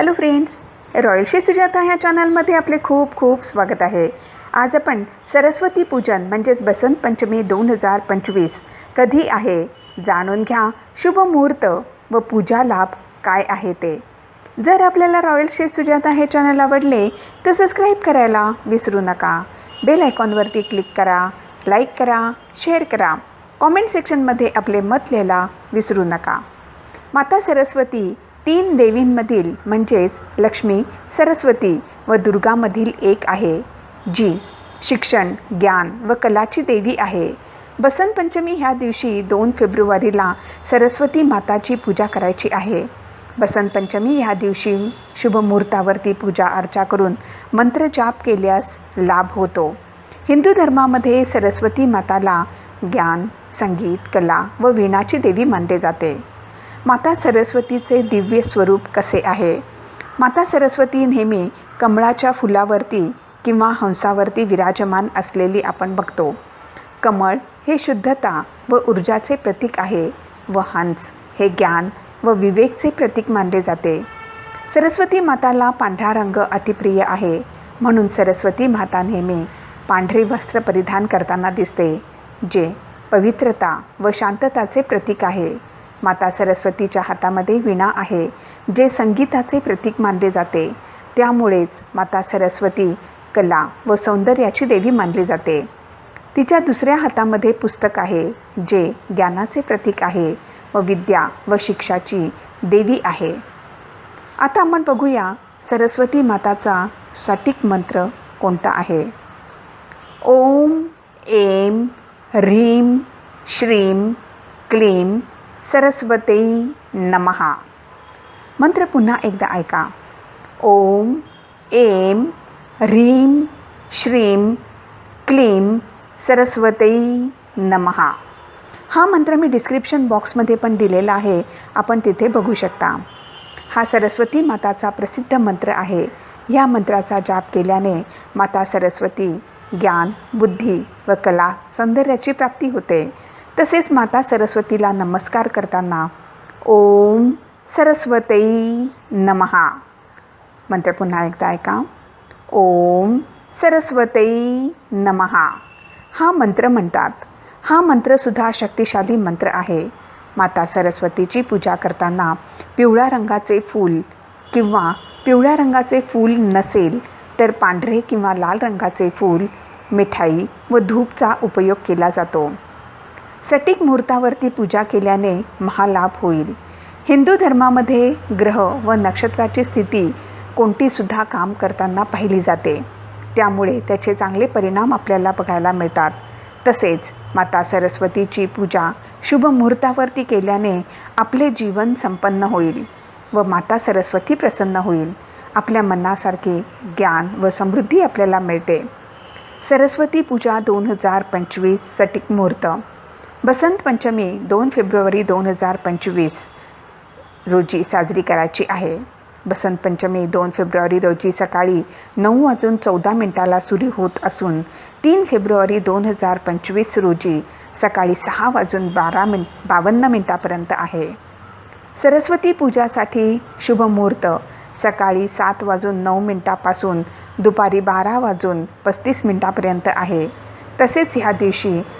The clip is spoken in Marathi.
हॅलो फ्रेंड्स रॉयलशी सुजाता ह्या चॅनलमध्ये आपले खूप खूप स्वागत आहे. आज आपण सरस्वती पूजन म्हणजेच बसंत पंचमी दोन हजार पंचवीस कधी आहे? जाणून घ्या. शुभ मुहूर्त व पूजा लाभ काय आहे ते? जर आपल्याला रॉयल शेफ सुजाता हे चॅनल आवडले तर सबस्क्राईब करायला विसरू नका. बेल आयकॉनवरती क्लिक करा लाईक करा शेअर करा. कॉमेंट सेक्शनमध्ये आपले मत लिहायला विसरू नका. माता सरस्वती तीन देवींमधील म्हणजेच लक्ष्मी सरस्वती व दुर्गामधील एक आहे जी शिक्षण ज्ञान व कलाची देवी आहे. बसंत पंचमी ह्या दिवशी दोन फेब्रुवारीला सरस्वती माताची पूजा करायची आहे. बसंत पंचमी ह्या दिवशी शुभ मुहूर्तावरती पूजा अर्चा करून मंत्रजाप केल्यास लाभ होतो. हिंदू धर्मामध्ये सरस्वती माताला ज्ञान संगीत कला व वीणाची देवी मानले जाते. माता सरस्वतीचे दिव्य स्वरूप कसे आहे? माता सरस्वती नेहमी कमळाच्या फुलावरती किंवा हंसावरती विराजमान असलेली आपण बघतो. कमळ हे शुद्धता व ऊर्जाचे प्रतीक आहे व हंस हे ज्ञान व विवेकचे प्रतीक मानले जाते. सरस्वती माताला पांढरा रंग अतिप्रिय आहे. म्हणून सरस्वती माता नेहमी पांढरे वस्त्र परिधान करताना दिसते जे पवित्रता व शांतताचे प्रतीक आहे. माता सरस्वतीच्या हातामध्ये विणा आहे जे संगीताचे प्रतीक मानले जाते. त्यामुळेच माता सरस्वती कला व सौंदर्याची देवी मानली जाते. तिच्या दुसऱ्या हातामध्ये पुस्तक आहे जे ज्ञानाचे प्रतीक आहे व विद्या व शिक्षाची देवी आहे. आता आपण बघूया सरस्वती माताचा सटीक मंत्र कोणता आहे? ओम एम ह्रीम श्रीम क्लीम सरस्वते नमहा मंत्र पुन्हा एकदा ऐका. ओम एम ह्रीम श्रीम क्लीम सरस्वते नमहा हा मंत्र मी डिस्क्रिप्शन बॉक्समध्ये पण दिलेला आहे. आपण तिथे बघू शकता. हा सरस्वती माताचा प्रसिद्ध मंत्र आहे. या मंत्राचा जाप केल्याने माता सरस्वती ज्ञान बुद्धी व कला सौंदर्याची प्राप्ती होते. तसेच माता सरस्वतीला नमस्कार करताना ओम सरस्वती नमहा मंत्र पुन्हा एकदा ऐका. ओम सरस्वती नमहा हा मंत्र म्हणतात. हा मंत्रसुद्धा शक्तिशाली मंत्र आहे. माता सरस्वतीची पूजा करताना पिवळ्या रंगाचे फूल किंवा पिवळ्या रंगाचे फूल नसेल तर पांढरे किंवा लाल रंगाचे फूल मिठाई व धूपचा उपयोग केला जातो. सटीक मुहूर्तावरती पूजा केल्याने महालाभ होईल. हिंदू धर्मामध्ये ग्रह व नक्षत्राची स्थिती कोणतीसुद्धा काम करताना पाहिली जाते. त्यामुळे त्याचे चांगले परिणाम आपल्याला बघायला मिळतात. तसेच माता सरस्वतीची पूजा शुभ मुहूर्तावरती केल्याने आपले जीवन संपन्न होईल व माता सरस्वती प्रसन्न होईल. आपल्या मनासारखे ज्ञान व समृद्धी आपल्याला मिळते. सरस्वती पूजा दोन हजार पंचवीस सटीक मुहूर्त. बसंत पंचमी दोन फेब्रुवारी दोन हजार पंचवीस रोजी साजरी करायची आहे. बसंत पंचमी दोन फेब्रुवारी रोजी सकाळी नऊ वाजून चौदा मिनटाला सुरू होत असून तीन फेब्रुवारी दोन हजार पंचवीस रोजी सकाळी सहा वाजून बारा मिन बावन्न मिनटापर्यंत आहे. सरस्वती पूजासाठी शुभमुहूर्त सकाळी सात वाजून नऊ मिनटापासून दुपारी बारा वाजून पस्तीस मिनटापर्यंत आहे. तसेच ह्या दिवशी